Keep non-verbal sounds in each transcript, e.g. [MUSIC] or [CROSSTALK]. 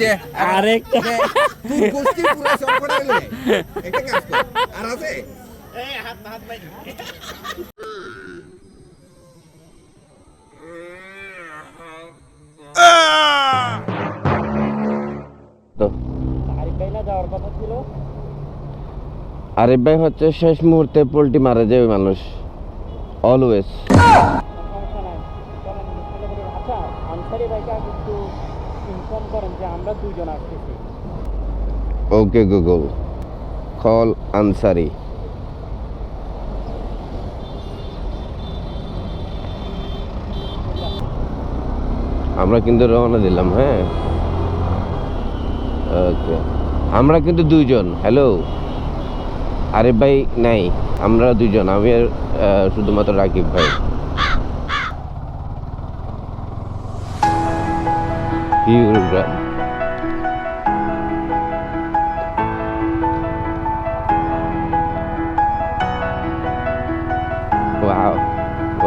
যে আরেকটা। তুই গোষ্ঠী পুরো সব করে গেলে একটা কাজ কর। আর আছে? আরিফ ভাই হচ্ছে শেষ মুহূর্তে পোল্ট্রি মারে যে ওই মানুষ। অলওয়েজ করেন যে আমরা দুজন আসতেছি। ওকে গুগল কল আনসারি আমরা কিন্তু রওনা দিলাম হ্যাঁ? ওকে আমরা কিন্তু দুইজন হ্যালো আরে ভাই, নাই, আমরা দুইজন, আমি আর শুধুমাত্র রাকিব ভাই। Pure Wow.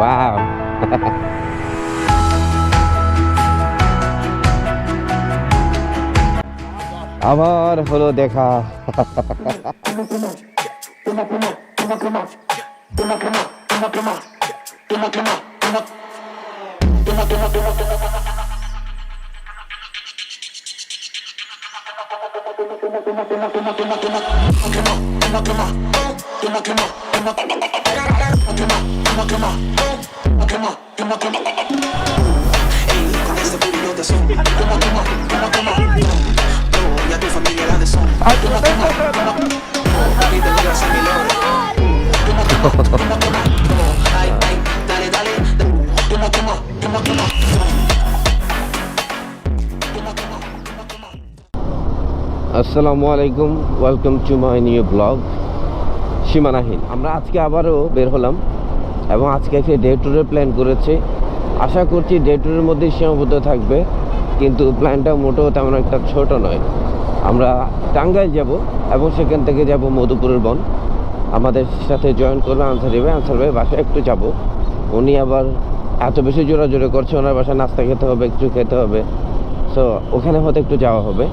Wow. [LAUGHS] আবার হলো দেখা [LAUGHS] তোমার তোমার তোমার আসসালামু আলাইকুম welcome to my new blog সীমানাহীন আমরা আজকে আবারও বের হলাম এবং আজকে একটি ডে ট্যুরের প্ল্যান করেছি। আশা করছি ডে ট্যুরের মধ্যে সীমাবদ্ধ থাকবে, কিন্তু প্ল্যানটা মোটেও তেমন একটা ছোট নয়। আমরা টাঙ্গাইল যাব এবং সেখান থেকে যাব মধুপুরের বন। আমাদের সাথে জয়েন করবে আনসার ভাই। আনসার ভাই বাসায় একটু যাব। উনি আবার এত বেশি জোরাজোরে করছে, ওনার বাসায় নাস্তা খেতে হবে একটু খেতে হবে। সো ওখানে হয়তো একটু যাওয়া হবে।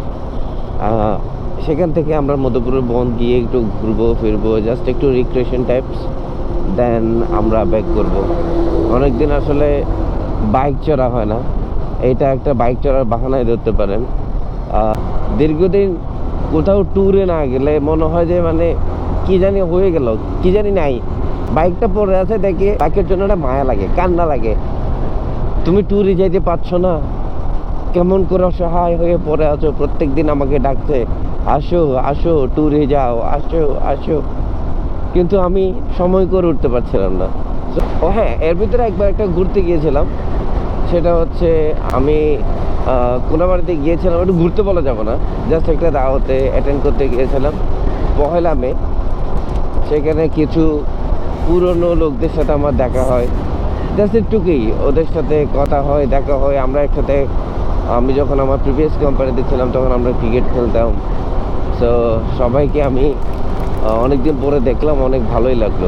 সেখান থেকে আমরা মধুপুরের বন গিয়ে একটু ঘুরবো, ফিরবো জাস্ট একটু রিক্রিয়েশন টাইপস দেন আমরা ব্যাক করব। অনেক দিন আসলে বাইক চড়া হয় না। এটা একটা বাইক চড়ার বাহানায় ধরতে পারেন। দীর্ঘদিন কোথাও ট্যুরে না গেলে মনে হয় যে মানে কি জানি হয়ে গেল, কি জানি নাই। বাইকটা পড়ে আছে দেখে বাইকের জন্য একটা মায়া লাগে, কান্না লাগে। তুমি ট্যুরে যাইতে পারছ না? কেমন করে অসহায় হয়ে পড়ে আছো? প্রত্যেক দিন আমাকে ডাকছে আসো আসো ট্যুরে যাও, আসো আসো। কিন্তু আমি সময় করে উঠতে পারছিলাম না। ও হ্যাঁ এর ভিতরে একবার একটা ঘুরতে গিয়েছিলাম। সেটা হচ্ছে আমি কোনাবাড়িতে গিয়েছিলাম। একটু ঘুরতে বলা যাবে না। জাস্ট একটা দাওয়াতে অ্যাটেন্ড করতে গিয়েছিলাম। পহেলা মে। সেখানে কিছু পুরনো লোকদের সাথে আমার দেখা হয়। জাস্ট একটুকুই। ওদের সাথে কথা হয়, দেখা হয়। আমরা একসাথে আমি যখন আমার প্রিভিয়াস কোম্পানিতে ছিলাম, তখন আমরা ক্রিকেট খেলতাম। সো সবাইকে আমি অনেক দিন পরে দেখলাম, অনেক ভালোই লাগল।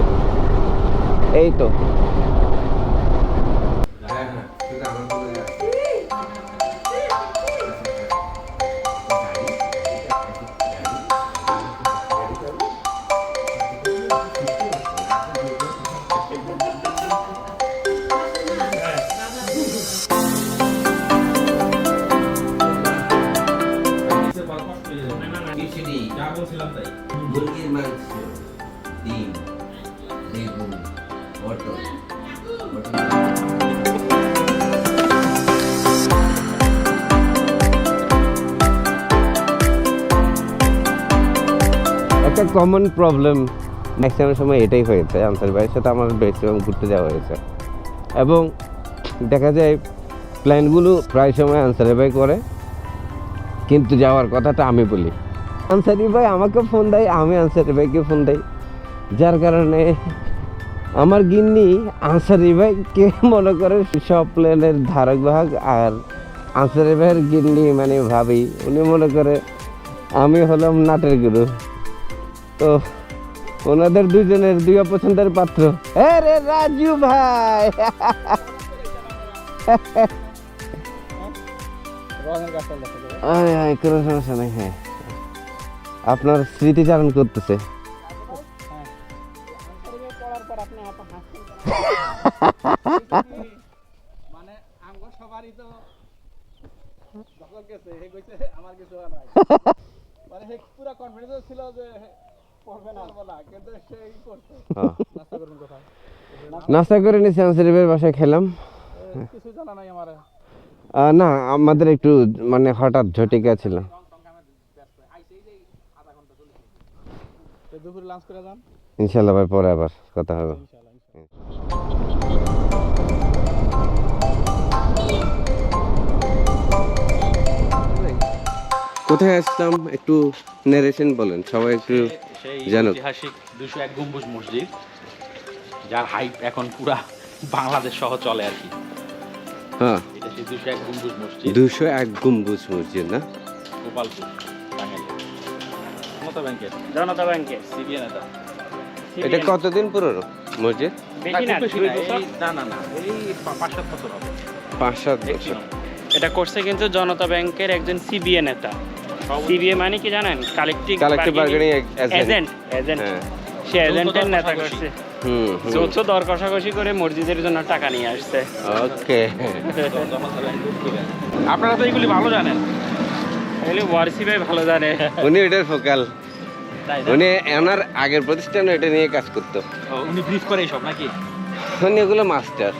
এই তো। কমন প্রবলেম ম্যাক্সিমাম সময় এটাই হয়েছে, আনসার ভাইয়ের সাথে আমার ম্যাক্সিমাম ঘুরতে যাওয়া হয়েছে। এবং দেখা যায়, প্ল্যানগুলো প্রায় সময় আনসারি ভাই করে, কিন্তু যাওয়ার কথাটা আমি বলি। আনসারি ভাই আমাকে ফোন দেয়, আমি আনসারি ভাইকে ফোন দেই। যার কারণে আমার গিন্নি আনসারি ভাইকে [LAUGHS] মনে করে সব প্ল্যানের ধারক বাহক আর আনসারি ভাইয়ের গিন্নি মানে ভাবি, উনি মনে করে আমি হলাম নাটের গুরু। তো ওনাদের দুজনের দুই অপছন্দের পাত্র। এ রে রাজু ভাই! আরে আরে কোনো সমস্যা নেই হ্যাঁ। আপনার স্মৃতিচারণ করতেছে? মানে মানে ছিল যে না। না। নাস্তা করে নিয়েছি আনসারিবের বাসায় খেলাম। এ, কিছু জানা নাই আমার। আহ, না আমাদের একটু মানে হঠাৎ ঝটিকা ছিল। ইনশাল্লাহ ভাই পরে আবার কথা হবে। কোথায় আসলাম? একটু নারেশন বলেন সবাই একটু জানুক। ঐতিহাসিক দুশো এক গম্বুজ মসজিদ যার হাইপ এখন পুরা বাংলাদেশ সহ চলে আর কি। হ্যাঁ। এটা সেই দুশো এক গম্বুজ মসজিদ। না? গোপালপুর ব্যাংকের জনতা এটা এটা কতদিন পুরনো মসজিদ? না খুব বেশি দুই না, না না না এই পাঁচ সাত বছর হবে। পাঁচ সাত বছর। এটা করছে কিন্তু জনতা ব্যাংকের একজন সিবিএ নেতা। সিবিএ মানে কি জানেন? Collective collective bargaining agent agent সে এজেন্টের নেতা করছে। যৌথ দর কষাকষি করে মসজিদের জন্য টাকা নিয়ে আসছে। ওকে। [LAUGHS] আপনারা তো এইগুলি ভালো জানেন। এগুলি ওয়ারসি ভাই ভালো জানে। উনি এটার ফোকাল। উনি ওনার আগের প্রতিষ্ঠানে এটা নিয়ে কাজ করতো। উনি ব্রিফ করে এইসব নাকি? উনি এগুলো মাস্টার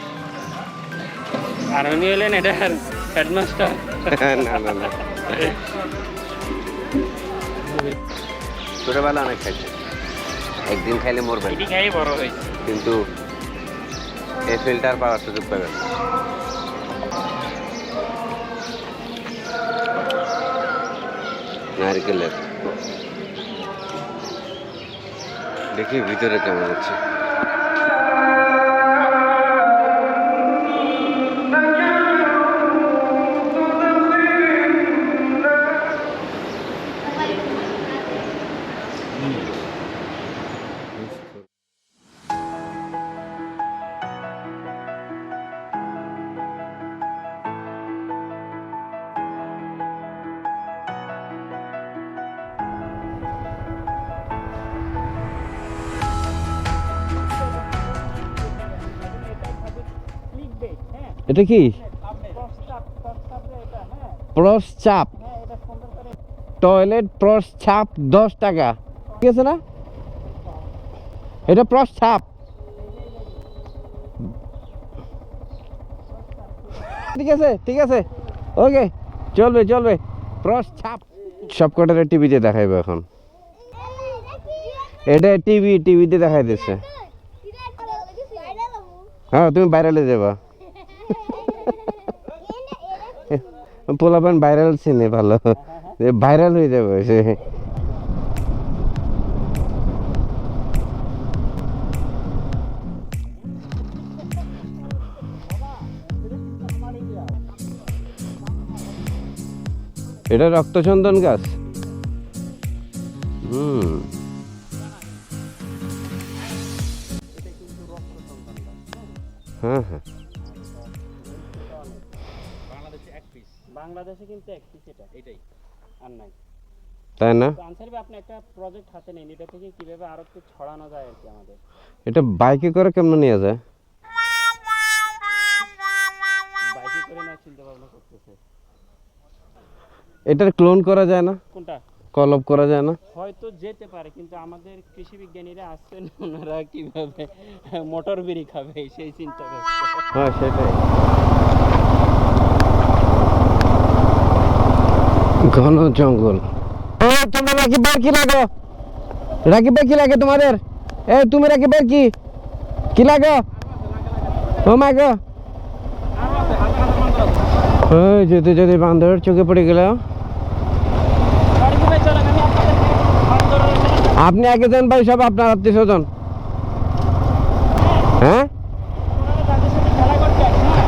আর উনি হলেন এটার হেডমাস্টার [LAUGHS] না না না। [LAUGHS] ছোটবেলা অনেক খাইছে। একদিন খাইলে মরবেন। বড় হয়েছে কিন্তু এই ফিল্টার পাওয়ার সুযোগ পাবেন নারকেলের। দেখি ভিতরে কেমন হচ্ছে। এটা কি? সুন্দর করে টয়লেট প্রস্চাপ দশ টাকা। ঠিক আছে না? এটা প্রস্চাপ ঠিক আছে ঠিক আছে। ওকে, চলবে চলবে। প্রস্চাপ সব কটারে টিভিতে দেখাইবে এখন। এটা টিভি, টিভিতে দেখাই দিচ্ছে হ্যাঁ তুমি বাইরে যাবা। পোলাপান ভাইরাল সিনে ভালো। ভাইরাল হয়ে যাবে সে। এটা রক্তচন্দন গাছ? হুম। হ্যাঁ হ্যাঁ। বাংলাদেশে কিন্তু এক পিস এটা এটাই। আর নাই। তাই না? আনসার ভাই আপনি একটা প্রজেক্ট হাতে নেন এটা থেকে কীভাবে আরও একটু ছড়ানো যায় আর কি আমাদের? এটা বাইকে করে কেমন নিয়ে যায়? বাইকে করে না চিন্তা ভাবনা করতেছে। এটার ক্লোন করা যায় না? কোনটা? কলপ করা যায় না? হয়তো যেতে পারে কিন্তু আমাদের কৃষি বিজ্ঞানীরা আসছেন ওনারা কীভাবে মোটর বিড়ি খাবে সেই চিন্তা করছে হ্যাঁ সেটাই। ঘন জঙ্গল। তোমরা রাকিব ভাই কি লাগো? রাকিব ভাই কি লাগে তোমাদের? এ তুমি রাকিব ভাই কি? কি লাগো? ও মাই গো যেতে যেতে বান্দরের চোখে পড়ে গেল। আপনি আগে যান ভাই সব আপনার আত্মীয় স্বজন হ্যাঁ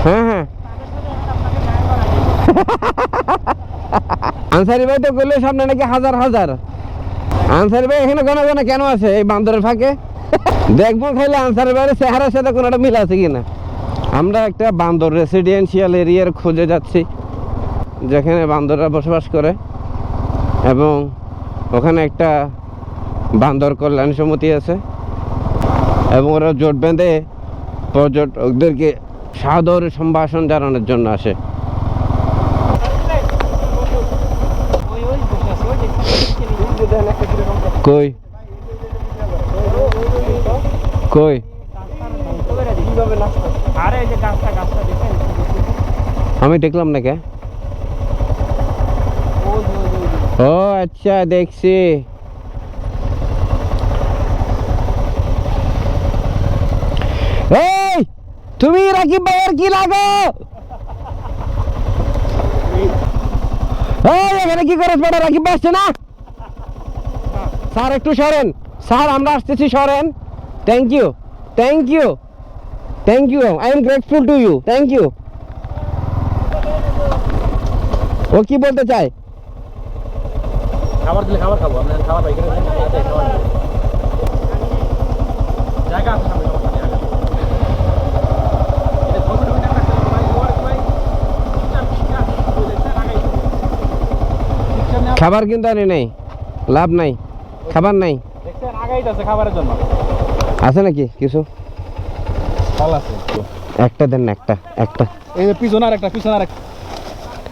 হ্যাঁ আনসারি ভাই তো করলে সামনে নাকি হাজার হাজার। আনসারি ভাই এখানে ঘন ঘন কেন আছে এই বান্দরের ফাঁকে? দেখব খাইলে আনসারি ভাইয়ের চেহারার সাথে কোনো একটা মিল আছে কিনা? আমরা একটা বান্দর রেসিডেন্সিয়াল এরিয়ার খুঁজে যাচ্ছি, যেখানে বান্দররা বসবাস করে এবং ওখানে একটা বান্দর কল্যাণ সমিতি আছে এবং ওরা জোট বেঁধে পর্যটকদেরকে সাদর সম্ভাষণ জানানোর জন্য আসে ওই ওই বসে আছে ওই দেখছেন কই কই আরে এই যে গাছটা গাছটা দেখেন আমি দেখলাম না কে ওই যে, ওই যে, ওই যে। ও আচ্ছা দেখছি এই তুমি রাকিব ভাইয়ের কি লাগো এই এখানে কি করে বেটা রাকিব ভাই আসছে না স্যার একটু সরেন। স্যার আমরা আসতেছি সরেন। Thank you thank you thank you I am grateful to you thank you ও কি বলতে চায়? খাবার দিলে খাবার খাব খাবার। জায়গা আছে সামনে নেওয়া- খাবার কিন্তু আনি নাই লাভ নাই। খাবার নাই? খাবারের জন্য। আছে নাকি কিছু? একটা দেন না একটা একটা। এই যে পিছনে আর একটা পিছনে আর একটা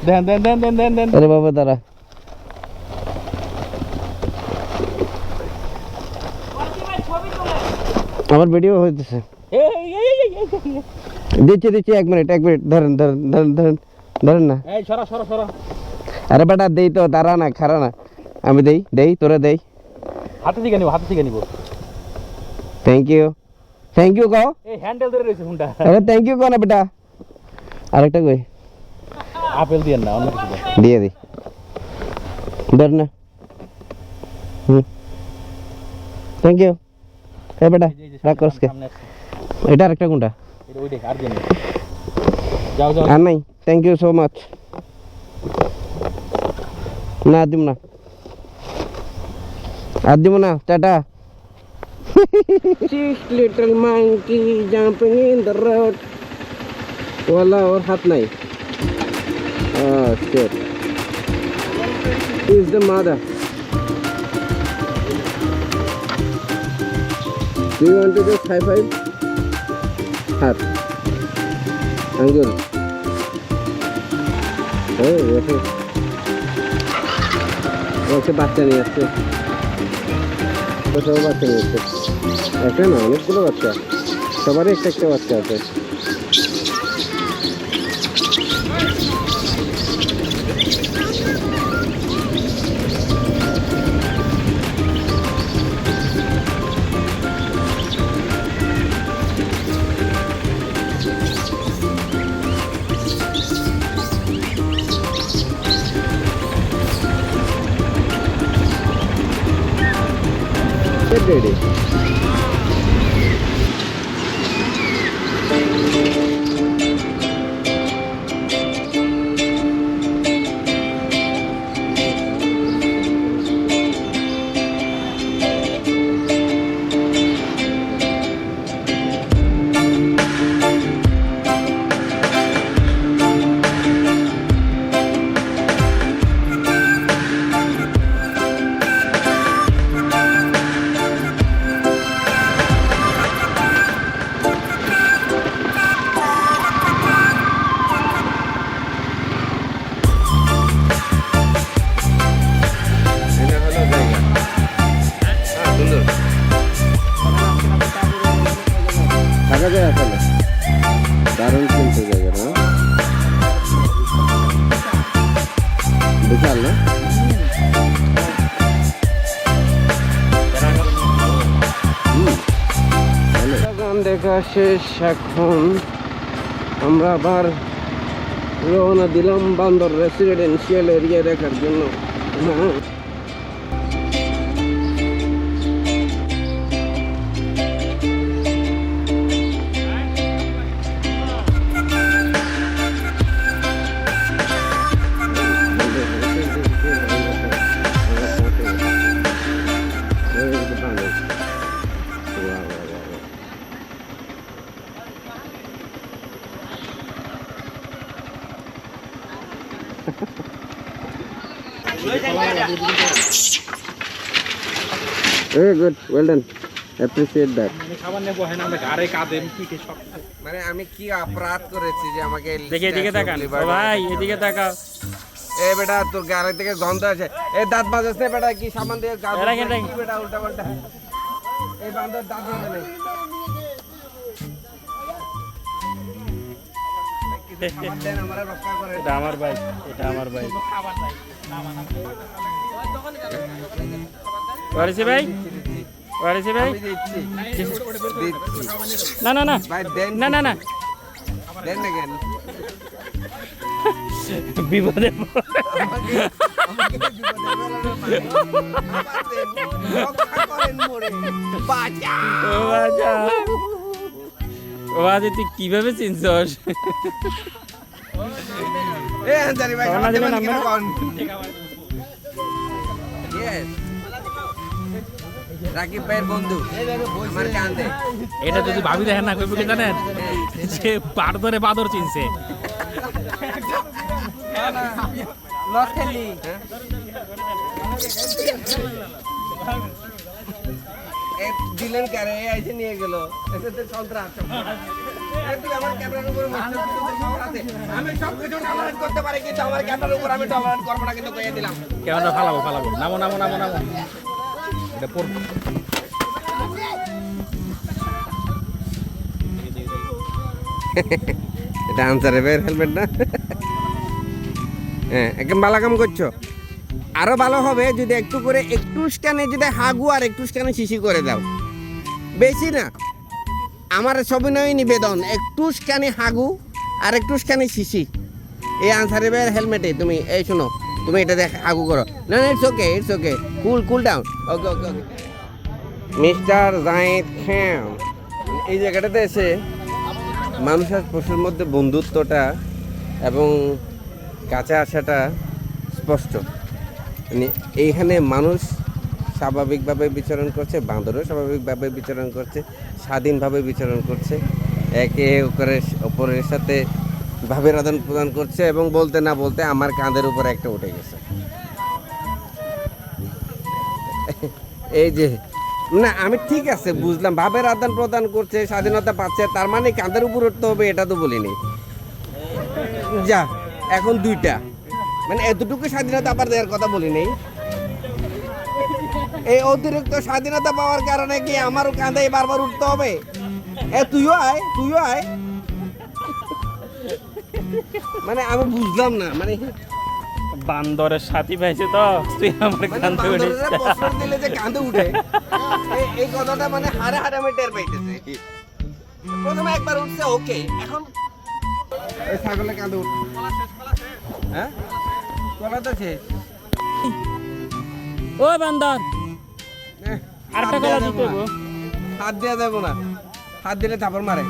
দেন দেন দেন দেন দেন দেন। আরে বাবা দাঁড়া। আমার ভিডিও হইতেছে। দিচ্ছি দিচ্ছি এক মিনিট এক মিনিট ধরেন ধরেন ধরেন ধরেন ধরেন না। এই সরা সরা সরা। আরে বেটা দেই তো দাঁড়া না খারা না। আমি দেই দেই তোরে দেই। হাতে থেকে নিব হাতে থেকে নিব। থ্যাংক ইউ থ্যাংক ইউ কও। এই হ্যান্ডেল ধরে রয়েছে ফোনটা। আরে থ্যাংক ইউ কও না বেটা? আরেকটা কই? আপেল দিয়ে না অন্য কিছু দেন। দিয়ে দি। ধর না। হুম। থ্যাংক ইউ এ বেটা এই যে, এই যে, রাগ করস কে? সামনে আসছে। এটা আরেকটা কোনটা এটা ওই দেখ আর দিয়ে নে। যাও যাও। আর নাই থ্যাংক ইউ সো মাচ না দিব না। আর দিব না tata. Little monkey jumping in the road ওয়ালা ওর হাত নাই। Oh, shit. Is the mother. Do you want to just high five? হাত আঙ্গুল ও ওকে ওকে বাচ্চা নিয়ে আসছে। কোথাও বাচ্চা রয়েছে একটা না অনেকগুলো বাচ্চা। সবারই একটা একটা বাচ্চা আছে। Okay, dude. শেষ এখন। আমরা আবার রওনা দিলাম বান্দর রেসিডেন্সিয়াল এরিয়া দেখার জন্য। ওয়েল ডান অ্যাপ্রিসিয়েট দ্যাট মানে খাবার নেব হয় না ঘাড়ে কাঁধে পিঠে সব মানে আমি কি অপরাধ করেছি যে আমাকে দেখি এদিকে তাকান ও ভাই এদিকে তাকাও এ বেটা তোর গাড়ি থেকে গন্ধ আছে এ দাঁত বাজাস না বেটা কি সামান দিয়ে রাখেন। বেটা উল্টা পাল্টা এই বান্দর দাঁত বাজে নাই আমার দেন আমারে রক্ষা করে এটা আমার ভাই এটা আমার ভাই ভাই ওয়ারিসি ভাই? না না না। না না না। বিপদে বাজা। তুই কীভাবে চিনছস? এ আনসারি রাকিব ভাইয়ের বন্ধু আমার কান্দে এটা যদি ভাবি দেখেন না কইব জানেন? যে পার ধরে বাদর চিনছে। লস দিলেন কারে? আইসে নিয়ে গেল। এসে সন্ত্রাস। ফালাবো ফালাবো। নামো নামো নামো নামো। এটা পড়ব এটা হেলমেট না। হ্যাঁ একদম ভালো কাম করছ। আরও ভালো হবে যদি একটু করে একটু স্ক্যানে যদি হাগু আর একটু স্ক্যানে শিশি করে দাও। বেশি না। আমার সবিনয় নিবেদন, একটু স্ক্যানে হাগু আর একটু স্ক্যানে শিশি। এই আনসারে ভাইয়ের হেলমেটে তুমি, এই শোনো। তুমি এটা দেখ, আগু করো। না না it's okay it's okay cool cool down okay okay okay mister Zahid Khan এই জায়গাটাতে এসে মানুষ আর পশুর মধ্যে বন্ধুত্বটা এবং কাছে আসাটা স্পষ্ট। মানে এইখানে মানুষ স্বাভাবিকভাবে বিচরণ করছে বাঁদরও স্বাভাবিকভাবে বিচরণ করছে, স্বাধীনভাবে বিচরণ করছে। একে অপরের অপরের সাথে ভাবের আদান প্রদান করছে এবং বলতে না বলতে আমার কাঁধের উপর একটা উঠে গেছে। এই যে, না, আমি ঠিক আছে, বুঝলাম। ভাবের আদান প্রদান করছে, স্বাধীনতা পাচ্ছে, তার মানে কাঁধের উপর উঠতে হবে, এটা তো বলিনি। যা, এখন দুইটা। মানে এতটুকু স্বাধীনতা আবার দেওয়ার কথা বলি নেই এই অতিরিক্ত স্বাধীনতা পাওয়ার কারণে কি আমারও কাঁধে বারবার উঠতে হবে? এ, তুইও আয় তুইও আয়। মানে আমি বুঝলাম না মানে বান্দরের সাথী পাইছে তো তুই আমার মানে কান্দে উঠিস দিলে যে। কাঁধে উঠে এই- এই কথাটা মানে হারে হারে আমি টের পাইতেছি। প্রথমে একবার উঠছে ওকে এখন এই ছাগলে কাঁধে উঠ। হ্যাঁ? কলা তো শেষ। ও বান্দর। আরেকটা হাত দেয়া কলা দিতে হাত দেওয়া যাব না। হাত দিলে থাপড় মারে।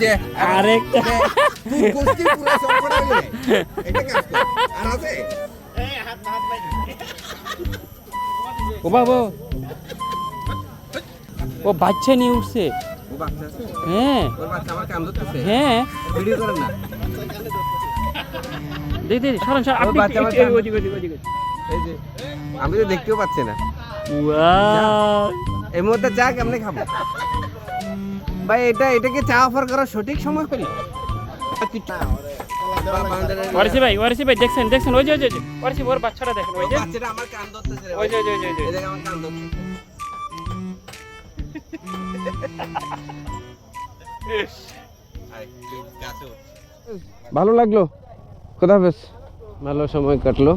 যে আরেকটা। তুই গোষ্ঠী পুরো সব করে একটা কাজ কর। আর আছে? ও বাবা ও। বাচ্চা নিয়ে উঠছে। হ্যাঁ। হ্যাঁ। ভিডিও করে না। দেখ দেখ সরন সর আপনি বাচ্চা, একটু- বাচ্চা। একটু ওদিকে ওদিকে ওদিকে এই যে আমি তো দেখতেও পাচ্ছি না। ওয়াও এই মুহূর্তে চা কেমনে খাব? ভাই এটা এটাকে চা অফার করার সঠিক সময় হলো ওয়ারিসি ভাই ওয়ারিসি ভাই দেখছেন দেখছেন ওই যে ওই যে ওয়ারিসি ওর বাচ্চাটা দেখেন ওই যে। বাচ্চাটা আমার কান ধরতেছে ওই যে ওই যে ওই যে, এই আমার কান ধরতেছে ভালো লাগল? কোথা বেশ ভালো সময় কাটলো।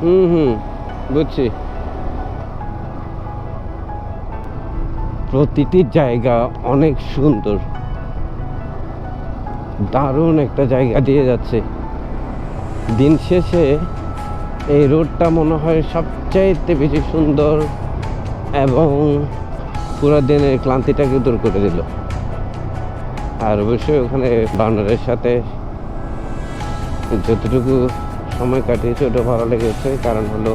হুম হুম। বুঝছি। প্রতিটি জায়গা অনেক সুন্দর। দারুণ একটা জায়গা দিয়ে যাচ্ছে। দিন শেষে এই রোডটা মনে হয় সবচাইতে বেশি সুন্দর এবং পুরো দিনের ক্লান্তিটাকে দূর করে দিল। আর অবশ্যই ওখানে বানরের সাথে যতটুকু সময় কাটিয়েছে, ওটা ভালো লেগেছে। কারণ হলো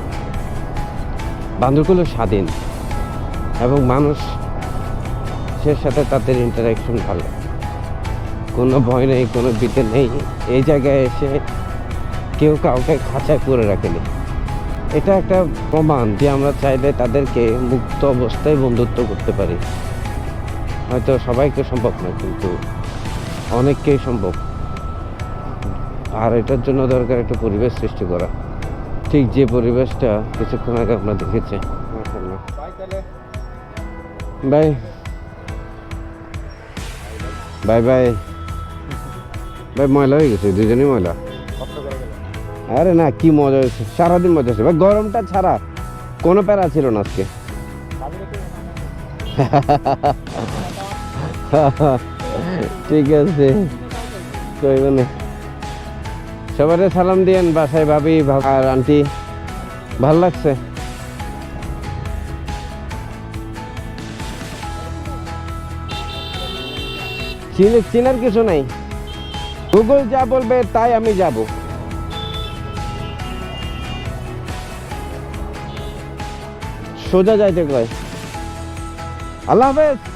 বান্দরগুলো স্বাধীন এবং মানুষ মানুষের সাথে তাদের ইন্টারাকশন ভালো। কোনো ভয় নেই, কোনো বিতে নেই। এই জায়গায় এসে কেউ কাউকে খাঁচা করে রাখেনি। এটা একটা প্রমাণ যে আমরা চাইলে তাদেরকে মুক্ত অবস্থায় বন্ধুত্ব করতে পারি। হয়তো সবাইকে সম্ভব নয় কিন্তু অনেককেই সম্ভব। আর এটার জন্য দরকার একটা পরিবেশ সৃষ্টি করা। ঠিক যে পরিবেশটা কিছুক্ষণ আগে আমরা দেখেছি বাই। Bye bye. ভাই ময়লা হয়ে গেছে, দুজনেই ময়লা। আরে না, কি মজা হয়েছে, সারাদিন মজা হয়েছে। ভাই গরমটা ছাড়া কোনো প্যারা ছিল না আজকে। [LAUGHS] ঠিক আছে। কইব না। সবাই সালাম দিয়েন, বাসায় ভাবি আর আন্টি, ভালো লাগছে? চিনে চেনার কিছু নাই। গুগল যা বলবে, তাই আমি যাব। সোজা যাইতে কয়। আল্লাহ হাফেজ।